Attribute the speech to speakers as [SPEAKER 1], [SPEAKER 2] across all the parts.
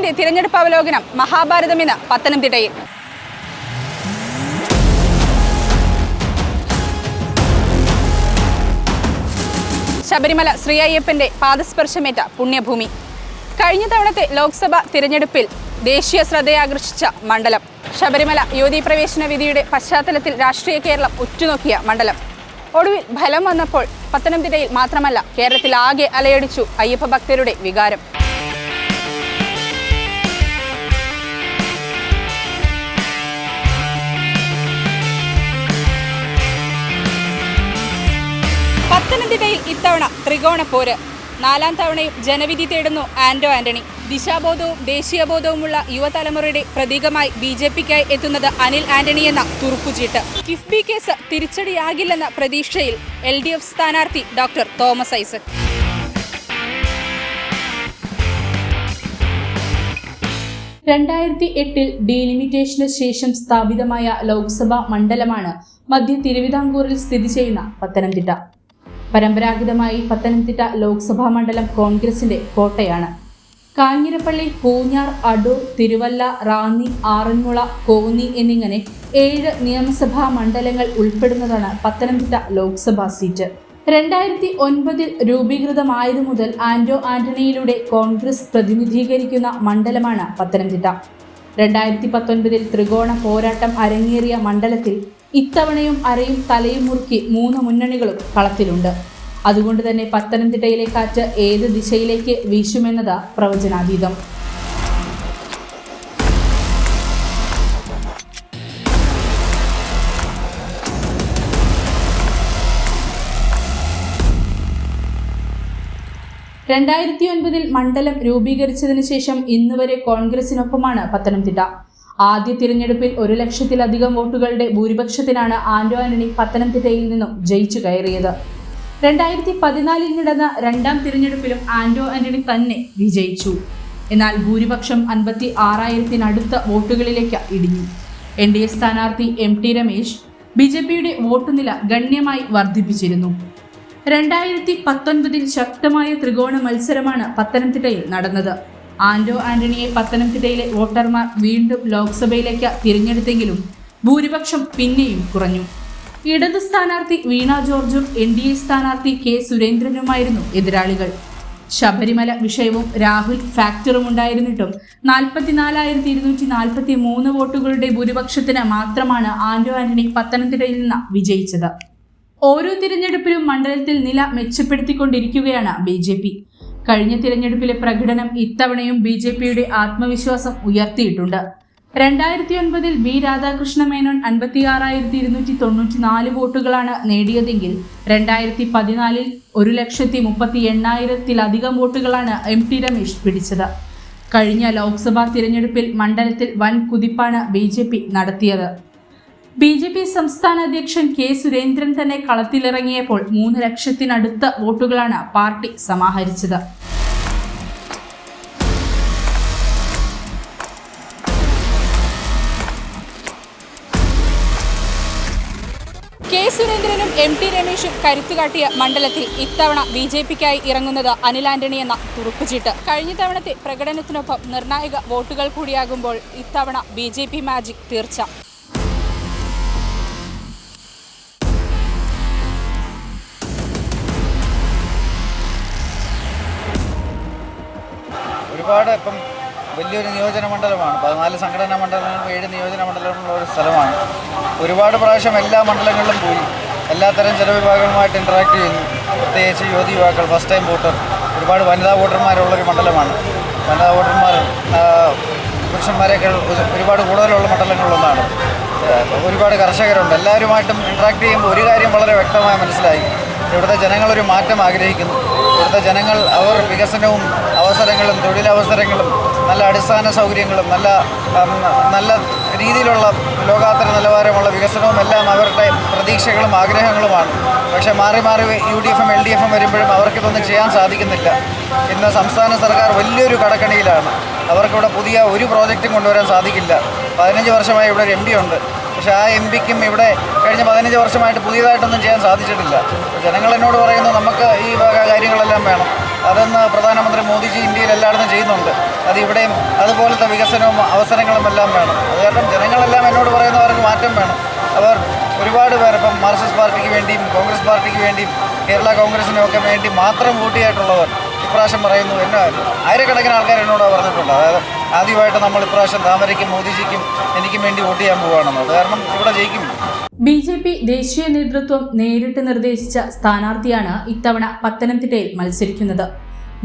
[SPEAKER 1] കോൺഗ്രസിന്റെ തിരഞ്ഞെടുപ്പ് അവലോകനം മഹാഭാരതം ഇന്ന് പത്തനംതിട്ടയിൽ. ശബരിമല ശ്രീ അയ്യപ്പന്റെ പാദസ്പർശമേറ്റ പുണ്യഭൂമി. കഴിഞ്ഞ തവണത്തെ ലോക്സഭ തിരഞ്ഞെടുപ്പിൽ ദേശീയ ശ്രദ്ധയാകർഷിച്ച മണ്ഡലം. ശബരിമല യുവതി പ്രവേശന വിധിയുടെ പശ്ചാത്തലത്തിൽ രാഷ്ട്രീയ കേരളം ഉറ്റുനോക്കിയ മണ്ഡലം. ഒടുവിൽ ഫലം വന്നപ്പോൾ പത്തനംതിട്ടയിൽ മാത്രമല്ല കേരളത്തിൽ ആകെ അലയടിച്ചു അയ്യപ്പ ഭക്തരുടെ വികാരം. പത്തനംതിട്ടയിൽ ഇത്തവണ ത്രികോണ പോര്. നാലാം തവണയും ജനവിധി തേടുന്നു ആന്റോ ആന്റണി. ദിശാബോധവും ദേശീയബോധവുമുള്ള യുവതലമുറയുടെ പ്രതീകമായി ബി ജെ പിക്കായി എത്തുന്നത് അനിൽ ആന്റണി എന്ന തുറുപ്പുചീട്ട്. കിഫ്ബി കേസ് തിരിച്ചടിയാകില്ലെന്ന പ്രതീക്ഷയിൽ എൽ ഡി എഫ് സ്ഥാനാർത്ഥി ഡോക്ടർ തോമസ് ഐസക്. രണ്ടായിരത്തി എട്ടിൽ ഡീലിമിറ്റേഷന് ശേഷം സ്ഥാപിതമായ ലോക്സഭാ മണ്ഡലമാണ് മധ്യ തിരുവിതാംകൂറിൽ സ്ഥിതി ചെയ്യുന്ന പത്തനംതിട്ട. പരമ്പരാഗതമായി പത്തനംതിട്ട ലോക്സഭാ മണ്ഡലം കോൺഗ്രസിന്റെ കോട്ടയാണ്. കാഞ്ഞിരപ്പള്ളി പൂഞ്ഞാർ അടൂർ തിരുവല്ല റാന്നി ആറന്മുള കോന്നി എന്നിങ്ങനെ ഏഴ് നിയമസഭാ മണ്ഡലങ്ങൾ ഉൾപ്പെടുന്നതാണ് പത്തനംതിട്ട ലോക്സഭാ സീറ്റ്. രണ്ടായിരത്തി ഒൻപതിൽ രൂപീകൃതമായതു മുതൽ ആന്റോ ആന്റണിയിലൂടെ കോൺഗ്രസ് പ്രതിനിധീകരിക്കുന്ന മണ്ഡലമാണ് പത്തനംതിട്ട. രണ്ടായിരത്തി പത്തൊൻപതിൽ ത്രികോണ പോരാട്ടം അരങ്ങേറിയ മണ്ഡലത്തിൽ ഇത്തവണയും അരയും തലയും മുറുക്കി മൂന്ന് മുന്നണികളും കളത്തിലുണ്ട്. അതുകൊണ്ട് തന്നെ പത്തനംതിട്ടയിലെ കാറ്റ് ഏത് ദിശയിലേക്ക് വീശുമെന്നത് പ്രവചനാതീതം. രണ്ടായിരത്തി ഒൻപതിൽ മണ്ഡലം രൂപീകരിച്ചതിനു ശേഷം ഇന്നുവരെ കോൺഗ്രസിനൊപ്പമാണ് പത്തനംതിട്ട. ആദ്യ തിരഞ്ഞെടുപ്പിൽ ഒരു ലക്ഷത്തിലധികം വോട്ടുകളുടെ ഭൂരിപക്ഷത്തിനാണ് ആന്റോ ആന്റണി പത്തനംതിട്ടയിൽ നിന്നും ജയിച്ചു കയറിയത്. രണ്ടായിരത്തി പതിനാലിൽ നടന്ന രണ്ടാം തിരഞ്ഞെടുപ്പിലും ആന്റോ ആന്റണി തന്നെ വിജയിച്ചു. എന്നാൽ ഭൂരിപക്ഷം അൻപത്തി ആറായിരത്തിനടുത്ത വോട്ടുകളിലേക്ക് ഇടിഞ്ഞു. എൻ ഡി എ സ്ഥാനാർത്ഥി M T Ramesh B J പിയുടെ വോട്ടുനില ഗണ്യമായി വർദ്ധിപ്പിച്ചിരുന്നു. രണ്ടായിരത്തി പത്തൊൻപതിൽ ശക്തമായ ത്രികോണ മത്സരമാണ് പത്തനംതിട്ടയിൽ നടന്നത്. ആന്റോ ആന്റണിയെ പത്തനംതിട്ടയിലെ വോട്ടർമാർ വീണ്ടും ലോക്സഭയിലേക്ക് തിരഞ്ഞെടുത്തെങ്കിലും ഭൂരിപക്ഷം പിന്നെയും കുറഞ്ഞു. ഇടത് സ്ഥാനാർത്ഥി വീണ ജോർജും എൻ ഡി എ സ്ഥാനാർത്ഥി കെ സുരേന്ദ്രനുമായിരുന്നു എതിരാളികൾ. ശബരിമല വിഷയവും രാഹുൽ ഫാക്ടറും ഉണ്ടായിരുന്നിട്ടും നാൽപ്പത്തിനാലായിരത്തി ഇരുന്നൂറ്റി നാൽപ്പത്തി മൂന്ന് വോട്ടുകളുടെ ഭൂരിപക്ഷത്തിന് മാത്രമാണ് ആന്റോ ആന്റണി പത്തനംതിട്ടയിൽ നിന്ന് വിജയിച്ചത്. ഓരോ തിരഞ്ഞെടുപ്പിലും മണ്ഡലത്തിൽ നില മെച്ചപ്പെടുത്തിക്കൊണ്ടിരിക്കുകയാണ് ബി ജെ പി. കഴിഞ്ഞ തിരഞ്ഞെടുപ്പിലെ പ്രകടനം ഇത്തവണയും ബി ജെ പിയുടെ ആത്മവിശ്വാസം ഉയർത്തിയിട്ടുണ്ട്. രണ്ടായിരത്തി ഒൻപതിൽ ബി രാധാകൃഷ്ണ മേനോൻ അൻപത്തി ആറായിരത്തി ഇരുന്നൂറ്റി തൊണ്ണൂറ്റി നാല് വോട്ടുകളാണ് നേടിയതെങ്കിൽ രണ്ടായിരത്തി പതിനാലിൽ ഒരു ലക്ഷത്തി മുപ്പത്തി എണ്ണായിരത്തിലധികം വോട്ടുകളാണ് എം ടി രമേശ് പിടിച്ചത്. കഴിഞ്ഞ ലോക്സഭാ തിരഞ്ഞെടുപ്പിൽ മണ്ഡലത്തിൽ വൻ കുതിപ്പാണ് ബി നടത്തിയത്. ബി ജെ പി സംസ്ഥാന അധ്യക്ഷൻ കെ സുരേന്ദ്രൻ തന്നെ കളത്തിലിറങ്ങിയപ്പോൾ മൂന്ന് ലക്ഷത്തിനടുത്ത വോട്ടുകളാണ് പാർട്ടി സമാഹരിച്ചത്. കെ സുരേന്ദ്രനും എം ടി രമേശും കരുത്തുകാട്ടിയ മണ്ഡലത്തിൽ ഇത്തവണ ബി ജെ പിക്കായി ഇറങ്ങുന്നത് അനിൽ ആന്റണി എന്ന തുറുപ്പുചീട്ട്. കഴിഞ്ഞ തവണത്തെ പ്രകടനത്തിനൊപ്പം നിർണായക വോട്ടുകൾ കൂടിയാകുമ്പോൾ ഇത്തവണ ബി ജെ പി മാജിക് തീർച്ച.
[SPEAKER 2] ഒരുപാട് ഇപ്പം വലിയൊരു നിയോജന മണ്ഡലമാണ്. പതിനാല് സംഘടനാ മണ്ഡലങ്ങളും ഏഴ് നിയോജന മണ്ഡലങ്ങളുള്ള ഒരു സ്ഥലമാണ്. ഒരുപാട് പ്രാവശ്യം എല്ലാ മണ്ഡലങ്ങളിലും പോയി. എല്ലാത്തരം ജനവിഭാഗങ്ങളുമായിട്ട് ഇന്ററാക്ട് ചെയ്യുന്നു. പ്രത്യേകിച്ച് യുവതി യുവാക്കൾ ഫസ്റ്റ് ടൈം വോട്ടർ ഒരുപാട് വനിതാ വോട്ടർമാരുള്ളൊരു മണ്ഡലമാണ്. വനിതാ വോട്ടർമാർ പുരുഷന്മാരെക്കാൾ ഒരുപാട് കൂടുതലുള്ള മണ്ഡലങ്ങളിലൊന്നാണ് ഒരുപാട് കർഷകരുണ്ട്. എല്ലാവരുമായിട്ടും ഇൻട്രാക്ട് ചെയ്യുമ്പോൾ ഒരു കാര്യം വളരെ വ്യക്തമായി മനസ്സിലായി. ഇവിടുത്തെ ജനങ്ങളൊരു മാറ്റം ആഗ്രഹിക്കുന്നു. ഇവിടുത്തെ ജനങ്ങൾ അവർ വികസനവും അവസരങ്ങളും തൊഴിലവസരങ്ങളും നല്ല അടിസ്ഥാന സൗകര്യങ്ങളും നല്ല നല്ല രീതിയിലുള്ള ലോകാത്തര നിലവാരമുള്ള വികസനവും എല്ലാം അവരുടെ പ്രതീക്ഷകളും ആഗ്രഹങ്ങളുമാണ്. പക്ഷേ മാറി മാറി യു ഡി എഫും എൽ ഡി എഫും വരുമ്പോഴും അവർക്കിതൊന്നും ചെയ്യാൻ സാധിക്കുന്നില്ല. ഇന്ന് സംസ്ഥാന സർക്കാർ വലിയൊരു കടക്കണിയിലാണ്. അവർക്കിവിടെ പുതിയ ഒരു പ്രോജക്റ്റും കൊണ്ടുവരാൻ സാധിക്കില്ല. പതിനഞ്ച് വർഷമായി ഇവിടെ ഒരു എം ഉണ്ട്. പക്ഷേ ആ എം പിക്കും ഇവിടെ കഴിഞ്ഞ പതിനഞ്ച് വർഷമായിട്ട് പുതിയതായിട്ടൊന്നും ചെയ്യാൻ സാധിച്ചിട്ടില്ല. ജനങ്ങൾ എന്നോട് പറയുന്നു നമുക്ക് ഈ കാര്യങ്ങളെല്ലാം വേണം. അതെന്ന് പ്രധാനമന്ത്രി മോദിജി ഇന്ത്യയിൽ എല്ലായിടത്തും ചെയ്യുന്നുണ്ട്. അത് ഇവിടെയും അതുപോലത്തെ വികസനവും അവസരങ്ങളും എല്ലാം വേണം. അത് കാരണം ജനങ്ങളെല്ലാം എന്നോട് പറയുന്നവർക്ക് മാറ്റം വേണം. അവർ ഒരുപാട് പേർ ഇപ്പം മാർക്സിസ്റ്റ് പാർട്ടിക്ക് വേണ്ടിയും കോൺഗ്രസ് പാർട്ടിക്ക് വേണ്ടിയും കേരള കോൺഗ്രസിനും ഒക്കെ വേണ്ടി മാത്രം കൂട്ടിയായിട്ടുള്ളവർ ഇപ്രാവശ്യം പറയുന്നു എന്നെ ആയിരക്കണക്കിന് ആൾക്കാർ എന്നോട് പറഞ്ഞിട്ടുണ്ട്. അതായത് ആദ്യമായിട്ട് നമ്മൾ ഇപ്രാവശ്യം താമരയ്ക്കും മോദിജിക്കും എനിക്കും വേണ്ടി വോട്ട് ചെയ്യാൻ പോവുകയാണെന്ന് അത് കാരണം ഇവിടെ ജയിക്കും.
[SPEAKER 1] ബി ജെ പി ദേശീയ നേതൃത്വം നേരിട്ട് നിർദ്ദേശിച്ച സ്ഥാനാർത്ഥിയാണ് ഇത്തവണ പത്തനംതിട്ടയിൽ മത്സരിക്കുന്നത്.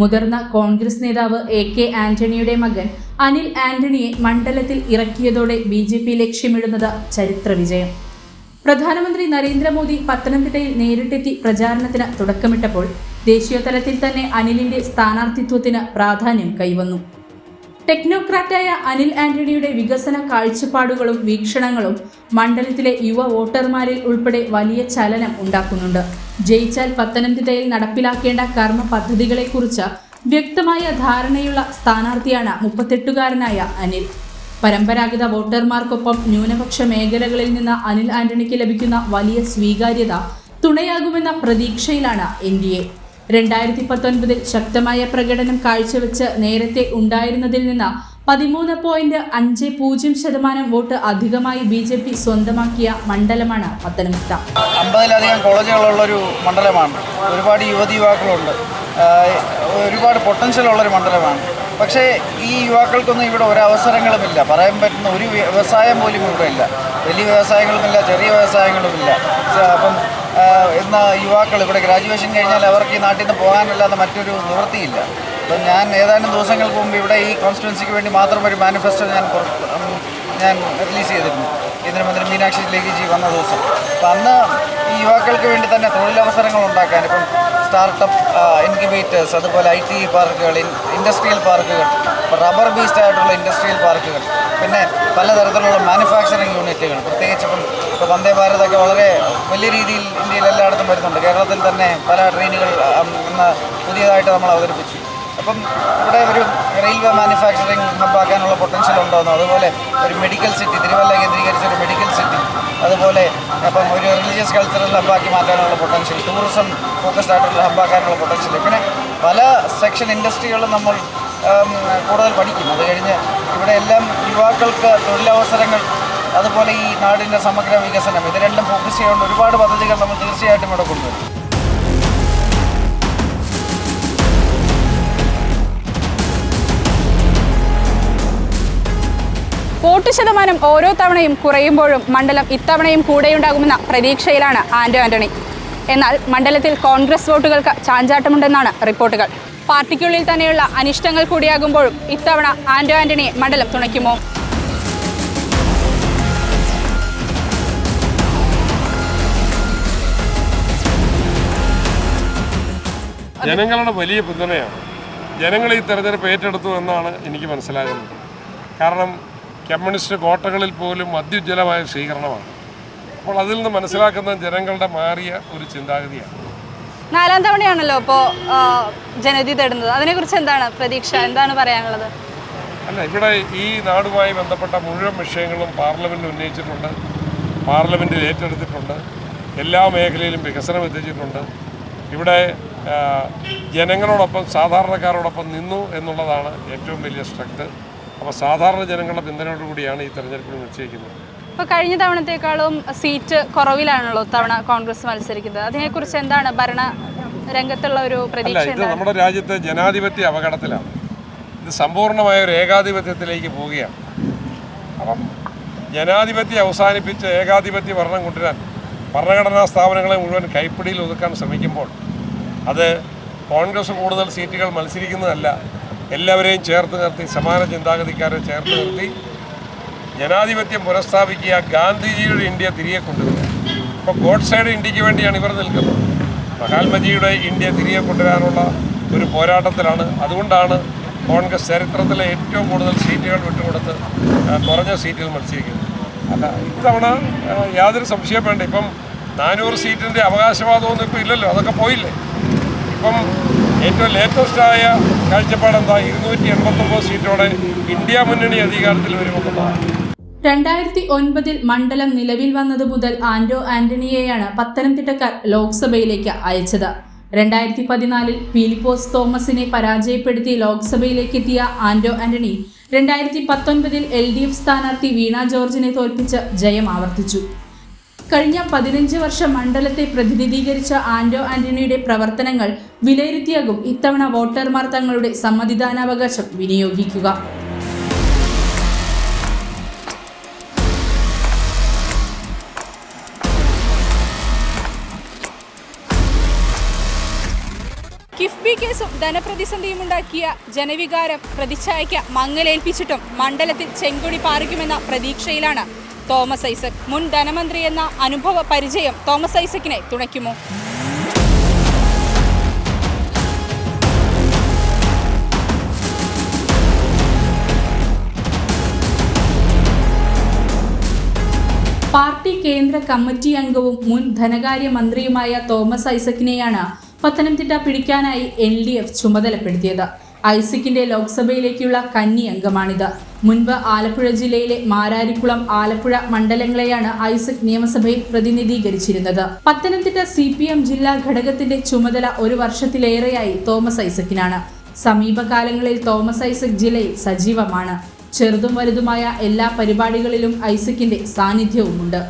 [SPEAKER 1] മുതിർന്ന കോൺഗ്രസ് നേതാവ് എ കെ ആന്റണിയുടെ മകൻ അനിൽ ആന്റണിയെ മണ്ഡലത്തിൽ ഇറക്കിയതോടെ ബി ജെ പി ലക്ഷ്യമിടുന്നത് ചരിത്ര വിജയം. പ്രധാനമന്ത്രി നരേന്ദ്രമോദി പത്തനംതിട്ടയിൽ നേരിട്ടെത്തി പ്രചാരണത്തിന് തുടക്കമിട്ടപ്പോൾ ദേശീയതലത്തിൽ തന്നെ അനിലിന്റെ സ്ഥാനാർത്ഥിത്വത്തിന് പ്രാധാന്യം കൈവന്നു. ടെക്നോക്രാറ്റായ അനിൽ ആന്റണിയുടെ വികസന കാഴ്ചപ്പാടുകളും വീക്ഷണങ്ങളും മണ്ഡലത്തിലെ യുവ വോട്ടർമാരിൽ ഉൾപ്പെടെ വലിയ ചലനം ഉണ്ടാക്കുന്നുണ്ട്. ജയിച്ചാൽ പത്തനംതിട്ടയിൽ നടപ്പിലാക്കേണ്ട കർമ്മ പദ്ധതികളെക്കുറിച്ച് വ്യക്തമായ ധാരണയുള്ള സ്ഥാനാർത്ഥിയാണ് മുപ്പത്തെട്ടുകാരനായ അനിൽ. പരമ്പരാഗത വോട്ടർമാർക്കൊപ്പം ന്യൂനപക്ഷ മേഖലകളിൽ നിന്ന് അനിൽ ആന്റണിക്ക് ലഭിക്കുന്ന വലിയ സ്വീകാര്യത തുണയാകുമെന്ന പ്രതീക്ഷയിലാണ് എൻ ഡി എ. രണ്ടായിരത്തി പത്തൊൻപതിൽ ശക്തമായ പ്രകടനം കാഴ്ചവെച്ച് നേരത്തെ ഉണ്ടായിരുന്നതിൽ നിന്ന് പതിമൂന്ന് പോയിന്റ് അഞ്ച് പൂജ്യം ശതമാനം വോട്ട് അധികമായി ബി ജെ പി സ്വന്തമാക്കിയ മണ്ഡലമാണ് പത്തനംതിട്ട.
[SPEAKER 2] അമ്പതിലധികം കോളേജുകളുള്ളൊരു മണ്ഡലമാണ്. ഒരുപാട് യുവതി യുവാക്കളുണ്ട്. ഒരുപാട് പൊട്ടൻഷ്യൽ ഉള്ളൊരു മണ്ഡലമാണ്. പക്ഷേ ഈ യുവാക്കൾക്കൊന്നും ഇവിടെ ഒരവസരങ്ങളുമില്ല. പറയാൻ പറ്റുന്ന ഒരു വ്യവസായം പോലും ഇവിടെ ഇല്ല. വലിയ വ്യവസായങ്ങളുമില്ല ചെറിയ വ്യവസായങ്ങളുമില്ല. അപ്പം ഇന്ന് യുവാക്കൾ ഇവിടെ ഗ്രാജുവേഷൻ കഴിഞ്ഞാൽ അവർക്ക് ഈ നാട്ടിൽ നിന്ന് പോകാനല്ലാതെ മറ്റൊരു നിവൃത്തിയില്ല. അപ്പം ഞാൻ ഏതാനും ദിവസങ്ങൾക്ക് മുമ്പ് ഇവിടെ ഈ കോൺസ്റ്റിറ്റ്യുവൻസിക്ക് വേണ്ടി മാത്രം ഒരു മാനിഫെസ്റ്റോ ഞാൻ ഞാൻ റിലീസ് ചെയ്തിരുന്നു. കേന്ദ്രമന്ത്രി മീനാക്ഷി ലേഖിജി വന്ന ദിവസം. അപ്പം അന്ന് ഈ യുവാക്കൾക്ക് വേണ്ടി തന്നെ തൊഴിലവസരങ്ങൾ ഉണ്ടാക്കാൻ ഇപ്പം സ്റ്റാർട്ടപ്പ് ഇൻക്യുബേറ്റേഴ്സ് അതുപോലെ ഐ ടി പാർക്കുകൾ ഇൻഡസ്ട്രിയൽ പാർക്കുകൾ റബ്ബർ ബേസ്ഡ് ആയിട്ടുള്ള ഇൻഡസ്ട്രിയൽ പാർക്കുകൾ പിന്നെ പലതരത്തിലുള്ള മാനുഫാക്ചറിങ് യൂണിറ്റുകൾ പ്രത്യേകിച്ച് ഇപ്പം ഇപ്പോൾ വന്ദേ ഭാരതൊക്കെ വളരെ വലിയ രീതിയിൽ ഇന്ത്യയിൽ എല്ലായിടത്തും വരുന്നുണ്ട്. കേരളത്തിൽ തന്നെ പല ട്രെയിനുകൾ ഇന്ന് പുതിയതായിട്ട് നമ്മൾ അവതരിപ്പിച്ചു. അപ്പം ഇവിടെ ഒരു റെയിൽവേ മാനുഫാക്ചറിങ് ഹബ്ബാക്കാനുള്ള പൊട്ടൻഷ്യൽ ഉണ്ടോയെന്നോ അതുപോലെ ഒരു മെഡിക്കൽ സിറ്റി തിരുവല്ല കേന്ദ്രീകരിച്ച ഒരു മെഡിക്കൽ സിറ്റി അതുപോലെ അപ്പം ഒരു റിലീജിയസ് കൾച്ചറൽ ഹബ്ബാക്കി മാറ്റാനുള്ള പൊട്ടൻഷ്യൽ ടൂറിസം ഫോക്കസ്ഡ് ആയിട്ടുള്ള ഹബ്ബാക്കാനുള്ള പൊട്ടൻഷ്യൽ ഇങ്ങനെ പല സെക്ഷൻ ഇൻഡസ്ട്രികളും നമ്മൾ കൂടുതൽ പഠിക്കും. അത് കഴിഞ്ഞ് ഇവിടെ എല്ലാം യുവാക്കൾക്ക് തൊഴിലവസരങ്ങൾ അതുപോലെ ഈ നാടിന്റെ സമഗ്ര വികസനം ഇത് രണ്ടും ഫോക്കസ് ചെയ്യേണ്ട ഒരുപാട് പദ്ധതികൾ നമ്മൾ തീർച്ചയായിട്ടും ഇവിടെ കൊണ്ടുവരും.
[SPEAKER 3] വോട്ട് ശതമാനം ഓരോ തവണയും കുറയുമ്പോഴും മണ്ഡലം ഇത്തവണയും കൂടെയുണ്ടാകുമെന്ന പ്രതീക്ഷയിലാണ് ആന്റോ ആന്റണി. എന്നാൽ മണ്ഡലത്തിൽ കോൺഗ്രസ് വോട്ടുകൾക്ക് ചാഞ്ചാട്ടമുണ്ടെന്നാണ് റിപ്പോർട്ടുകൾ. പാർട്ടിക്കുള്ളിൽ തന്നെയുള്ള അനിഷ്ടങ്ങൾ കൂടിയാകുമ്പോഴും ഇത്തവണ ആന്റോ ആന്റണിയെ മണ്ഡലം തുണയ്ക്കുമോ?
[SPEAKER 4] ജനങ്ങളുടെ വലിയ പിന്തുണയാണ്. ജനങ്ങൾ ഈ തെരഞ്ഞെടുപ്പ് ഏറ്റെടുത്തു എന്നാണ് എനിക്ക് മനസ്സിലാകുന്നത്. കാരണം കമ്മ്യൂണിസ്റ്റ് കോട്ടകളിൽ പോലും അത്യുജ്വലമായ സ്വീകരണമാണ്. അപ്പോൾ അതിൽ നിന്ന് മനസ്സിലാക്കുന്ന ജനങ്ങളുടെ മാറിയ ഒരു ചിന്താഗതിയാണ്.
[SPEAKER 3] നാലാം തവണയാണല്ലോ ഇപ്പോൾ ജനതി തേടുന്നത്. അതിനെക്കുറിച്ച് എന്താണ് പ്രതീക്ഷ? എന്താണ് പറയാനുള്ളത്?
[SPEAKER 4] അല്ല ഇവിടെ ഈ നാടുമായി ബന്ധപ്പെട്ട മുഴുവൻ വിഷയങ്ങളും പാർലമെന്റിൽ ഉന്നയിച്ചിട്ടുണ്ട് പാർലമെന്റിൽ ഏറ്റെടുത്തിട്ടുണ്ട് എല്ലാ മേഖലയിലും വികസനം എത്തിച്ചിട്ടുണ്ട്. ഇവിടെ ജനങ്ങളോടൊപ്പം സാധാരണക്കാരോടൊപ്പം നിന്നു എന്നുള്ളതാണ് ഏറ്റവും വലിയ സ്ട്രെങ്ത്. അപ്പോൾ സാധാരണ ജനങ്ങളുടെ പിന്തുണയോടുകൂടിയാണ് ഈ തെരഞ്ഞെടുപ്പിൽ നിശ്ചയിക്കുന്നത്.
[SPEAKER 3] ഇപ്പോൾ കഴിഞ്ഞ തവണത്തേക്കാളും സീറ്റ് കുറവിലാണല്ലോ തവണ കോൺഗ്രസ് മത്സരിക്കുന്നത്. അതിനെക്കുറിച്ച് എന്താണ് ഭരണ രംഗത്തുള്ള ഒരു പ്രതീക്ഷ
[SPEAKER 4] ഇത് നമ്മുടെ രാജ്യത്തെ ജനാധിപത്യ അപകടത്തിലാണ്. ഇത് സമ്പൂർണമായ ഒരു ഏകാധിപത്യത്തിലേക്ക് പോവുകയാണ്. അപ്പം ജനാധിപത്യം അവസാനിപ്പിച്ച് ഏകാധിപത്യ ഭരണം കൊണ്ടുവരാൻ ഭരണഘടനാ സ്ഥാപനങ്ങളെ മുഴുവൻ കൈപ്പിടിയിൽ ഒതുക്കാൻ ശ്രമിക്കുമ്പോൾ അത് കോൺഗ്രസ് കൂടുതൽ സീറ്റുകൾ മത്സരിക്കുന്നതല്ല എല്ലാവരെയും ചേർത്ത് നിർത്തി സമാന ചിന്താഗതിക്കാരെ ചേർത്ത് നിർത്തി ജനാധിപത്യം പുനഃസ്ഥാപിക്കുക ഗാന്ധിജിയുടെ ഇന്ത്യ തിരികെ കൊണ്ടുവരിക. ഇപ്പോൾ ഗോഡ്സൈഡ് ഇന്ത്യയ്ക്ക് വേണ്ടിയാണ് ഇവർ നിൽക്കുന്നത്. മഹാത്മജിയുടെ ഇന്ത്യ തിരികെ കൊണ്ടുവരാനുള്ള ഒരു പോരാട്ടത്തിലാണ്. അതുകൊണ്ടാണ് കോൺഗ്രസ് ചരിത്രത്തിലെ ഏറ്റവും കൂടുതൽ സീറ്റുകൾ വിട്ടുകൊടുത്ത് കുറഞ്ഞ സീറ്റുകൾ മത്സരിക്കുന്നത്. അല്ല ഇത്തവണ യാതൊരു സംശയം വേണ്ട. ഇപ്പം നാനൂറ് സീറ്റിന്റെ അവകാശവാദമൊന്നും ഇപ്പോൾ ഇല്ലല്ലോ. അതൊക്കെ പോയില്ലേ? ഇപ്പം ഏറ്റവും ലേറ്റസ്റ്റായ കാഴ്ചപ്പാടെന്താ? ഇരുന്നൂറ്റി എൺപത്തൊമ്പത് സീറ്റോടെ ഇന്ത്യ മുന്നണി അധികാരത്തിൽ വരുമെന്നുള്ളതാണ്
[SPEAKER 1] രണ്ടായിരത്തി ഒൻപതിൽ മണ്ഡലം നിലവിൽ വന്നതു മുതൽ ആന്റോ ആന്റണിയെയാണ് പത്തനംതിട്ടക്കാർ ലോക്സഭയിലേക്ക് അയച്ചത്. രണ്ടായിരത്തി പതിനാലിൽ ഫിലിപ്പോസ് തോമസിനെ പരാജയപ്പെടുത്തി ലോക്സഭയിലേക്ക് എത്തിയ ആന്റോ ആന്റണി രണ്ടായിരത്തി പത്തൊൻപതിൽ എൽ ഡി എഫ് സ്ഥാനാർത്ഥി വീണ ജോർജിനെ തോൽപ്പിച്ച് ജയം ആവർത്തിച്ചു. കഴിഞ്ഞ പതിനഞ്ച് വർഷം മണ്ഡലത്തെ പ്രതിനിധീകരിച്ച ആന്റോ ആന്റണിയുടെ പ്രവർത്തനങ്ങൾ വിലയിരുത്തിയാകും ഇത്തവണ വോട്ടർമാർ തങ്ങളുടെ സമ്മതിദാനാവകാശം വിനിയോഗിക്കുക.
[SPEAKER 3] കിഫ്ബി കേസും ധനപ്രതിസന്ധിയും ഉണ്ടാക്കിയ ജനവികാരം പ്രതിച്ഛായയ്ക്ക് മങ്ങലേൽപ്പിച്ചിട്ടും മണ്ഡലത്തിൽ ചെങ്കൊടി പാറിക്കുമെന്ന പ്രതീക്ഷയിലാണ് തോമസ് ഐസക്. മുൻ ധനമന്ത്രി എന്ന അനുഭവ പരിചയം തോമസ് ഐസക്കിനെ തുണയ്ക്കുമോ?
[SPEAKER 1] പാർട്ടി കേന്ദ്ര കമ്മിറ്റി അംഗവും മുൻ ധനകാര്യ മന്ത്രിയുമായ തോമസ് ഐസക്കിനെയാണ് പത്തനംതിട്ട പിടിക്കാനായി എൽ ഡി എഫ് ചുമതലപ്പെടുത്തിയത്. ഐസക്കിന്റെ ലോക്സഭയിലേക്കുള്ള കന്നി അംഗമാണിത്. മുൻപ് ആലപ്പുഴ ജില്ലയിലെ മാരാരിക്കുളം ആലപ്പുഴ മണ്ഡലങ്ങളെയാണ് ഐസക് നിയമസഭയിൽ പ്രതിനിധീകരിച്ചിരുന്നത്. പത്തനംതിട്ട സി പി എം ജില്ലാ ഘടകത്തിന്റെ ചുമതല ഒരു വർഷത്തിലേറെയായി തോമസ് ഐസക്കിനാണ്. സമീപകാലങ്ങളിൽ തോമസ് ഐസക് ജില്ലയിൽ സജീവമാണ്. ചെറുതും വലുതുമായ എല്ലാ പരിപാടികളിലും ഐസക്കിന്റെ സാന്നിധ്യവുമുണ്ട്.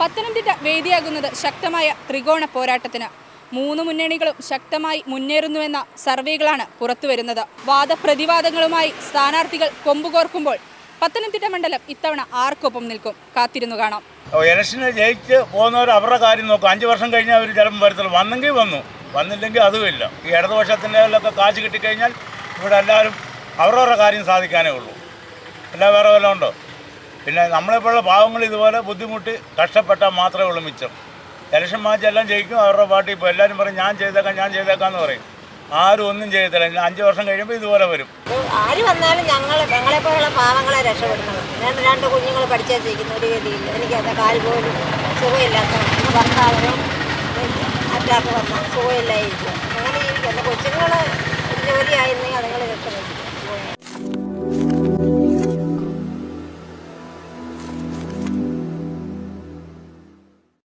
[SPEAKER 3] പത്തനംതിട്ട വേദിയാകുന്നത് ശക്തമായ ത്രികോണ പോരാട്ടത്തിന്. മൂന്ന് മുന്നണികളും ശക്തമായി മുന്നേറുന്നുവെന്ന സർവേകളാണ് പുറത്തുവരുന്നത്. വാദപ്രതിവാദങ്ങളുമായി സ്ഥാനാർത്ഥികൾ കൊമ്പുകോർക്കുമ്പോൾ പത്തനംതിട്ട മണ്ഡലം ഇത്തവണ ആർക്കൊപ്പം നിൽക്കും? കാത്തിരുന്നു കാണാം.
[SPEAKER 5] ഇലക്ഷന് ജയിച്ച് പോകുന്നവർ അവരുടെ കാര്യം നോക്കും. അഞ്ച് വർഷം കഴിഞ്ഞാൽ അവർ ചിലപ്പോൾ വരത്തുള്ളൂ. വന്നെങ്കിൽ വന്നു. വന്നില്ലെങ്കിൽ അതുമില്ല ഈ ഇടതുപക്ഷത്തിന്റെ ഒക്കെ കാശ് കിട്ടിക്കഴിഞ്ഞാൽ ഇവിടെ എല്ലാവരും അവരവരുടെ കാര്യം സാധിക്കാനേ ഉള്ളൂ. എല്ലാ വേറെ വല്ലതും ഉണ്ടോ? പിന്നെ നമ്മളെപ്പോലുള്ള പാവങ്ങൾ ഇതുപോലെ ബുദ്ധിമുട്ടി കഷ്ടപ്പെട്ടാൽ മാത്രമേ ഉള്ളൂ മിച്ചം. ഇലക്ഷൻ മാച്ച് എല്ലാം ജയിക്കും അവരുടെ പാർട്ടി ഇപ്പോൾ എല്ലാവരും പറയും ഞാൻ ചെയ്തേക്കാം ഞാൻ ചെയ്തേക്കാം എന്ന് പറയും. ആരും ഒന്നും ചെയ്യത്തില്ല. അഞ്ച് വർഷം കഴിയുമ്പോൾ ഇതുപോലെ വരും.
[SPEAKER 6] ആര് വന്നാലും ഞങ്ങൾ ഞങ്ങളെപ്പോലുള്ള പാവങ്ങളെ രക്ഷപ്പെടുത്തണം. ഞാൻ രണ്ട് കുഞ്ഞുങ്ങൾ പഠിച്ചേച്ചിരിക്കുന്നു ഒരു ഗതിയില്ല. എനിക്ക് അത് കാൽ പോലും സുഖമില്ലാത്ത ഭർത്താവിനും അറ്റാക്ക് വന്ന സുഖമില്ലായിരിക്കും. അങ്ങനെ എനിക്ക് എന്റെ കൊച്ചുങ്ങൾ ജോലിയായിരുന്നു